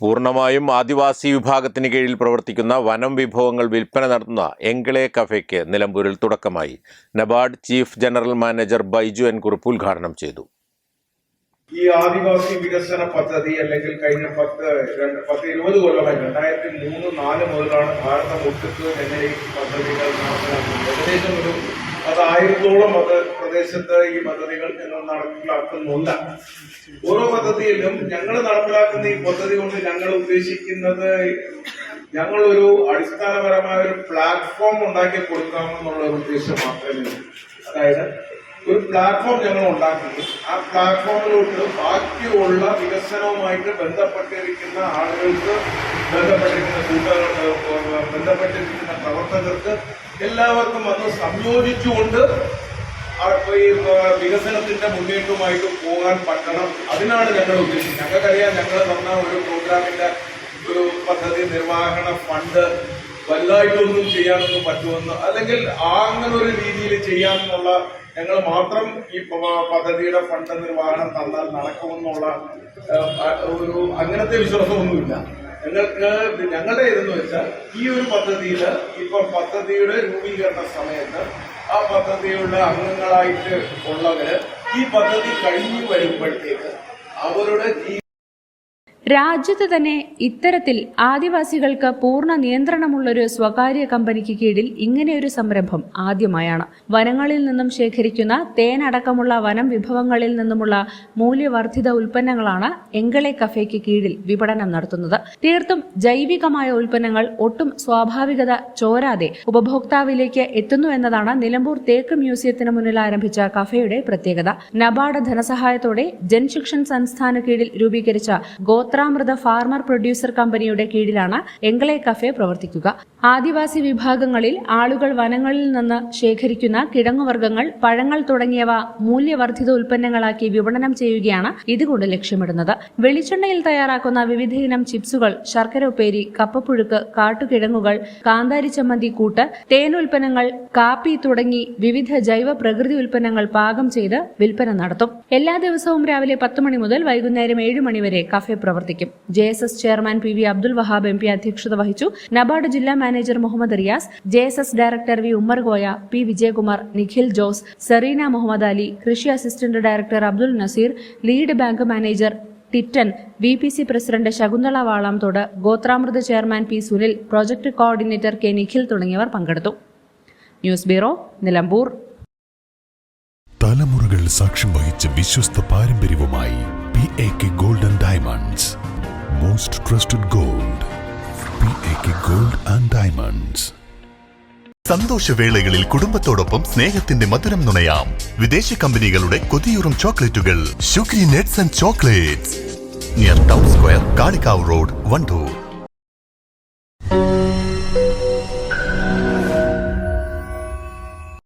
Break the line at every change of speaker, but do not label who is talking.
പൂർണമായും ആദിവാസി വിഭാഗത്തിന് കീഴിൽ പ്രവർത്തിക്കുന്ന വനം വിഭവങ്ങൾ വിൽപ്പന നടത്തുന്ന എങ്കിളെ കഫേക്ക് നിലമ്പൂരിൽ തുടക്കമായി. NABARD chief general manager Baiju N Kurup ഉദ്ഘാടനം ചെയ്തു.
ഈ ആദിവാസി വികസന പദ്ധതി അല്ലെങ്കിൽ കഴിഞ്ഞ പത്ത് രണ്ട് പത്ത് ഇരുപത് കൊല്ലമായി രണ്ടായിരത്തി മൂന്ന് നാല് മുതലാണ് ഭാരതം ഒട്ടുക്ക് എന്ന ഈ പദ്ധതികൾ ഏകദേശം ഒരു പതായിരത്തോളം മത പ്രദേശത്ത് ഈ പദ്ധതികൾ നടപ്പിലാക്കുന്നുണ്ട്. ഓരോ പദ്ധതിയിലും ഞങ്ങൾ നടപ്പിലാക്കുന്ന ഈ പദ്ധതി കൊണ്ട് ഞങ്ങൾ ഉദ്ദേശിക്കുന്നത് ഞങ്ങളൊരു അടിസ്ഥാനപരമായ ഒരു പ്ലാറ്റ്ഫോം ഉണ്ടാക്കി കൊടുക്കാമെന്നുള്ള ഒരു ഉദ്ദേശം മാത്രമേ അതായത് ഒരു പ്ലാറ്റ്ഫോം ഞങ്ങൾ ഉണ്ടാക്കുന്നു. ആ പ്ലാറ്റ്ഫോമിലോട്ട് ബാക്കിയുള്ള വികസനവുമായിട്ട് ബന്ധപ്പെട്ടിരിക്കുന്ന ആളുകൾക്ക് ബന്ധപ്പെട്ടിരിക്കുന്ന കൂട്ടുകാർക്ക് ബന്ധപ്പെട്ടിരിക്കുന്ന പ്രവർത്തകർക്ക് എല്ലാവർക്കും അത് സംയോജിച്ചുകൊണ്ട് ഈ വികസനത്തിന്റെ മുന്നേറ്റവുമായിട്ട് പോകാൻ പറ്റണം. അതിനാണ് ഞങ്ങൾ ഉദ്ദേശിക്കുന്നത് ഞങ്ങൾക്കറിയാം ഞങ്ങൾ തന്ന ഒരു പ്രോഗ്രാമിന്റെ ഒരു പദ്ധതി നിർവഹണ ഫണ്ട് വലുതായിട്ടൊന്നും ചെയ്യാനൊന്നും പറ്റുമെന്ന് അല്ലെങ്കിൽ അങ്ങനെ ഒരു രീതിയിൽ ചെയ്യാമെന്നുള്ള ഞങ്ങൾ മാത്രം ഈ പദ്ധതിയുടെ ഫണ്ട് നിർവഹണം തന്നാൽ നടക്കുമെന്നുള്ള ഒരു അങ്ങനത്തെ വിശ്വാസമൊന്നുമില്ല. ഞങ്ങൾക്ക് ഞങ്ങളുടെ ഇതെന്ന് വെച്ചാൽ ഈ ഒരു പദ്ധതിയിൽ ഇപ്പം പദ്ധതിയുടെ രൂപീകരണ സമയത്ത് ആ പദ്ധതിയുടെ അംഗങ്ങളായിട്ട് ഉള്ളവര് ഈ പദ്ധതി കഴിഞ്ഞു വരുമ്പോഴത്തേക്ക് അവരുടെ
രാജ്യത്ത് തന്നെ ഇത്തരത്തിൽ ആദിവാസികൾക്ക് പൂർണ നിയന്ത്രണമുള്ളൊരു സ്വകാര്യ കമ്പനിക്ക് കീഴിൽ ഇങ്ങനെയൊരു സംരംഭം ആദ്യമായാണ്. വനങ്ങളിൽ നിന്നും ശേഖരിക്കുന്ന തേനടക്കമുള്ള വനം വിഭവങ്ങളിൽ നിന്നുമുള്ള മൂല്യവർദ്ധിത ഉൽപ്പന്നങ്ങളാണ് എങ്കളെ കഫേക്ക് കീഴിൽ വിപണനം നടത്തുന്നത്. തീർത്തും ജൈവികമായ ഉൽപ്പന്നങ്ങൾ ഒട്ടും സ്വാഭാവികത ചോരാതെ ഉപഭോക്താവിലേക്ക് എത്തുന്നു എന്നതാണ് നിലമ്പൂർ തേക്ക് മ്യൂസിയത്തിന് മുന്നിൽ ആരംഭിച്ച കഫേയുടെ പ്രത്യേകത. നബാർഡ് ധനസഹായത്തോടെ ജൻശിക്ഷൻ സംസ്ഥാന കീഴിൽ രൂപീകരിച്ച ഗോത്രാമൃത ഫാർമർ പ്രൊഡ്യൂസർ കമ്പനിയുടെ കീഴിലാണ് എങ്കളെ കഫേ പ്രവർത്തിക്കുക. ആദിവാസി വിഭാഗങ്ങളിൽ ആളുകൾ വനങ്ങളിൽ നിന്ന് ശേഖരിക്കുന്ന കിഴങ്ങുവർഗങ്ങൾ പഴങ്ങൾ തുടങ്ങിയവ മൂല്യവർദ്ധിത ഉൽപ്പന്നങ്ങളാക്കി വിപണനം ചെയ്യുകയാണ് ഇതുകൊണ്ട് ലക്ഷ്യമിടുന്നത്. വെളിച്ചെണ്ണയിൽ തയ്യാറാക്കുന്ന വിവിധ ഇനം ചിപ്സുകൾ ശർക്കര ഉപ്പേരി കപ്പപ്പുഴുക്ക് കാട്ടുകിഴങ്ങുകൾ കാന്താരി ചമ്മന്തി കൂട്ട് തേനുൽപ്പന്നങ്ങൾ കാപ്പി തുടങ്ങി വിവിധ ജൈവ പ്രകൃതി ഉൽപ്പന്നങ്ങൾ പാകം ചെയ്ത് വിൽപ്പന നടത്തും. എല്ലാ ദിവസവും രാവിലെ പത്ത് മണി മുതൽ വൈകുന്നേരം ഏഴ് മണി വരെ കഫേ പ്രവർത്തിക്കും. J S S chairman P V Abdul Wahab M P അധ്യക്ഷത വഹിച്ചു. നബാർഡ് ജില്ലാ manager Muhammad Riyas J S S director V Ummer Goya P Vijayakumar Nikhil Jose Sereena Muhammad Ali കൃഷി assistant director Abdul Nazeer lead bank manager Tittan V P C president Shakuntala Valamthode ഗോത്രാമൃത chairman P Sunil project coordinator K Nikhil തുടങ്ങിയവർ പങ്കെടുത്തു. News bureau Nilambur.
തലമുറകൾ സാക്ഷ്യം വഹിച്ച വിശ്വസ്ത പാരമ്പര്യവുമായി P A K golden diamonds most trusted gold P A K gold and diamonds
സന്തോഷവേളകളിൽ കുടുംബത്തോടൊപ്പം സ്നേഹത്തിന്റെ മധുരം നുണയാം. വിദേശ കമ്പനികളുടെ കൊതിയൂറും ചോക്ലേറ്റുകൾ. Sugary nuts and chocolates. Near town square Kalikavu road Wandoor